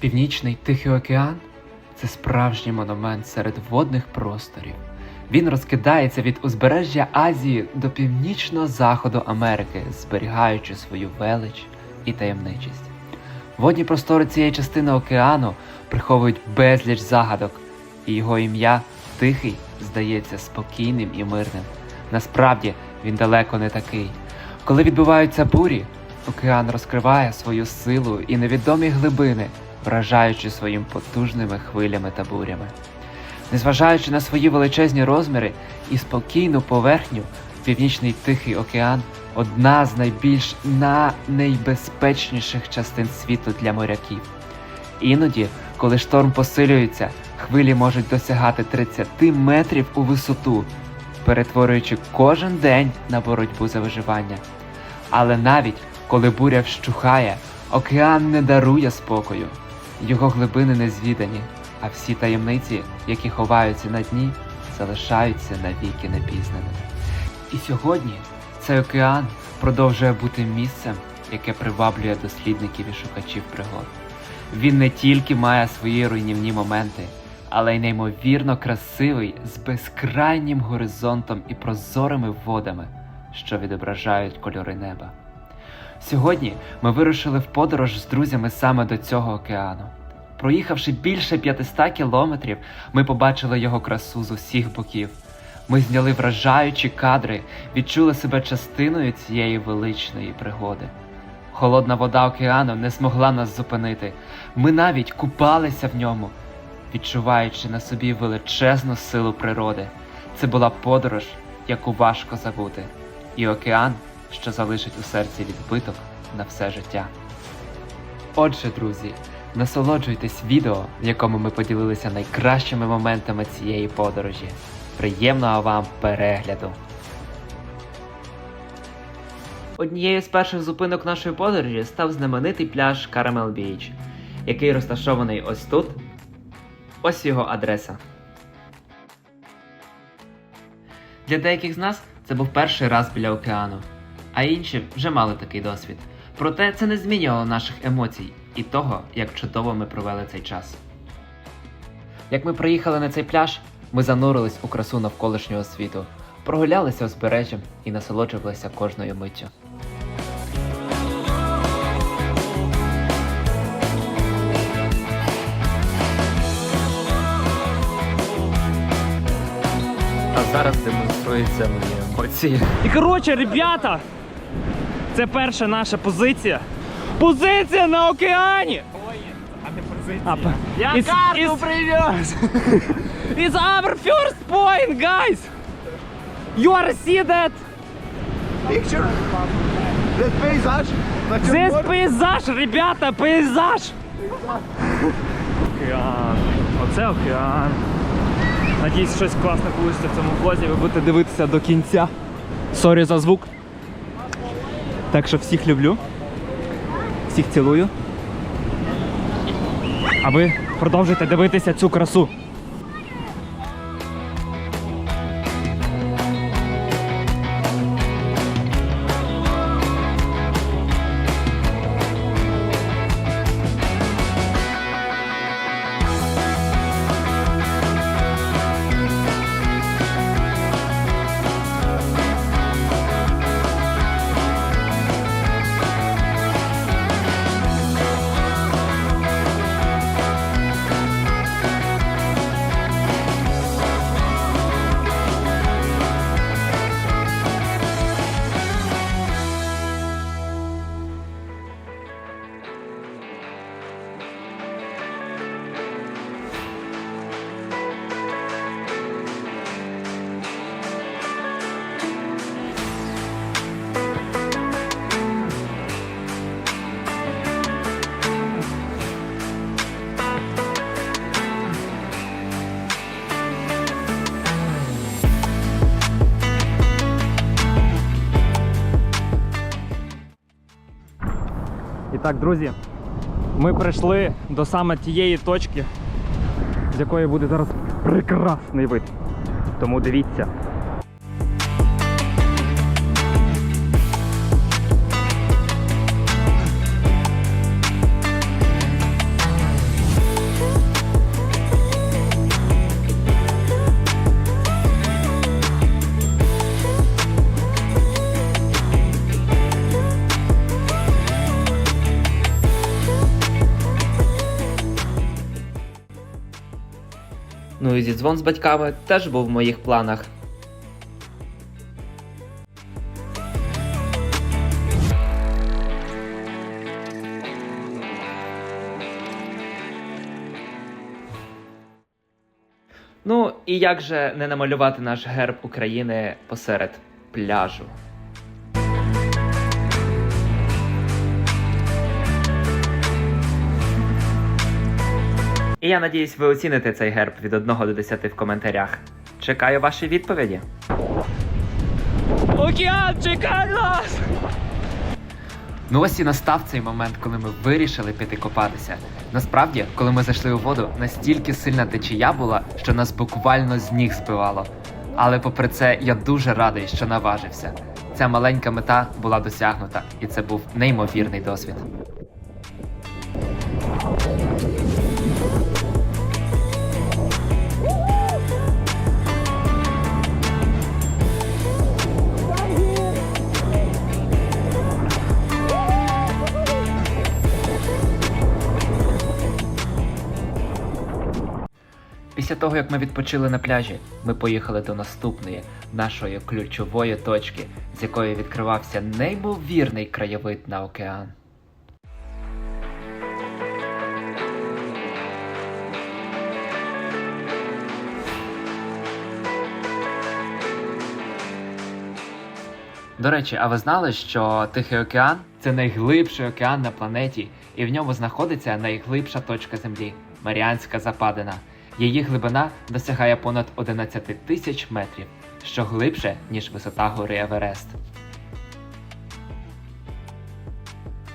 Північний Тихий океан це справжній монумент серед водних просторів. Він розкидається від узбережжя Азії до північного заходу Америки, зберігаючи свою велич і таємничість. Водні простори цієї частини океану приховують безліч загадок, і його ім'я Тихий здається спокійним і мирним. Насправді він далеко не такий. Коли відбуваються бурі, океан розкриває свою силу і невідомі глибини, вражаючи своїм потужними хвилями та бурями. Незважаючи на свої величезні розміри і спокійну поверхню, Північний Тихий океан одна з найбільш на найбезпечніших частин світу для моряків. Іноді, коли шторм посилюється, хвилі можуть досягати 30 метрів у висоту, перетворюючи кожен день на боротьбу за виживання. Але навіть коли буря вщухає, океан не дарує спокою. Його глибини не звідані, а всі таємниці, які ховаються на дні, залишаються навіки непізнаними. І сьогодні цей океан продовжує бути місцем, яке приваблює дослідників і шукачів пригод. Він не тільки має свої руйнівні моменти, але й неймовірно красивий з безкрайнім горизонтом і прозорими водами, що відображають кольори неба. Сьогодні ми вирушили в подорож з друзями саме до цього океану. Проїхавши більше 500 кілометрів, ми побачили його красу з усіх боків. Ми зняли вражаючі кадри, відчули себе частиною цієї величної пригоди. Холодна вода океану не змогла нас зупинити. Ми навіть купалися в ньому, відчуваючи на собі величезну силу природи. Це була подорож, яку важко забути, і океан, що залишить у серці відбиток на все життя. Отже, друзі, насолоджуйтесь відео, в якому ми поділилися найкращими моментами цієї подорожі. Приємного вам перегляду! Однією з перших зупинок нашої подорожі став знаменитий пляж Карамел Біч, який розташований ось тут. Ось його адреса. Для деяких з нас це був перший раз біля океану, а інші вже мали такий досвід. Проте це не змінювало наших емоцій і того, як чудово ми провели цей час. Як ми приїхали на цей пляж, ми занурились у красу навколишнього світу, прогулялися узбережжям і насолоджувалися кожною миттю. А зараз демонструються мої емоції. І коротше, ребята, це перша наша позиція. Позиція на океані! А не позиція. А, Я It's- карту привез! It's our first point, guys! You are see that? Picture? That пейзаж? This пейзаж, ребята, пейзаж! Океан. Оце океан. Надіюсь, щось класне вийде в цьому влозі, ви будете дивитися до кінця. Сорі за звук. Так що всіх люблю. Всіх цілую. А ви продовжуйте дивитися цю красу. Так, друзі, ми прийшли до саме тієї точки, з якої буде зараз прекрасний вид. Тому дивіться. Ну і зідзвон з батьками теж був в моїх планах. Ну і як же не намалювати наш герб України посеред пляжу? І я надіюсь, ви оціните цей герб від 1 до 10 в коментарях. Чекаю ваші відповіді. Океан, чекай нас! Ну ось і настав цей момент, коли ми вирішили піти копатися. Насправді, коли ми зайшли у воду, настільки сильна течія була, що нас буквально з ніг збивало. Але попри це, я дуже радий, що наважився. Ця маленька мета була досягнута, і це був неймовірний досвід. Того, як ми відпочили на пляжі, ми поїхали до наступної нашої ключової точки, з якої відкривався неймовірний краєвид на океан. До речі, а ви знали, що Тихий океан це найглибший океан на планеті, і в ньому знаходиться найглибша точка Землі Маріанська Западина. Її глибина досягає понад 11 тисяч метрів, що глибше, ніж висота гори Еверест.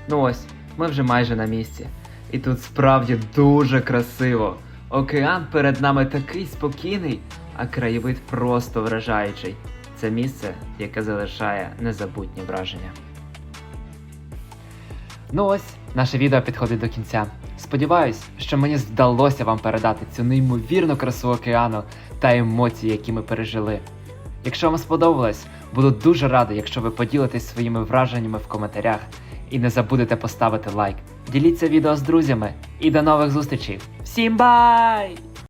Ну ось, ми вже майже на місці. І тут справді дуже красиво. Океан перед нами такий спокійний, а краєвид просто вражаючий. Це місце, яке залишає незабутні враження. Ну ось, наше відео підходить до кінця. Сподіваюсь, що мені вдалося вам передати цю неймовірну красу океану та емоції, які ми пережили. Якщо вам сподобалось, буду дуже радий, якщо ви поділитесь своїми враженнями в коментарях і не забудете поставити лайк. Діліться відео з друзями і до нових зустрічей. Всім бай!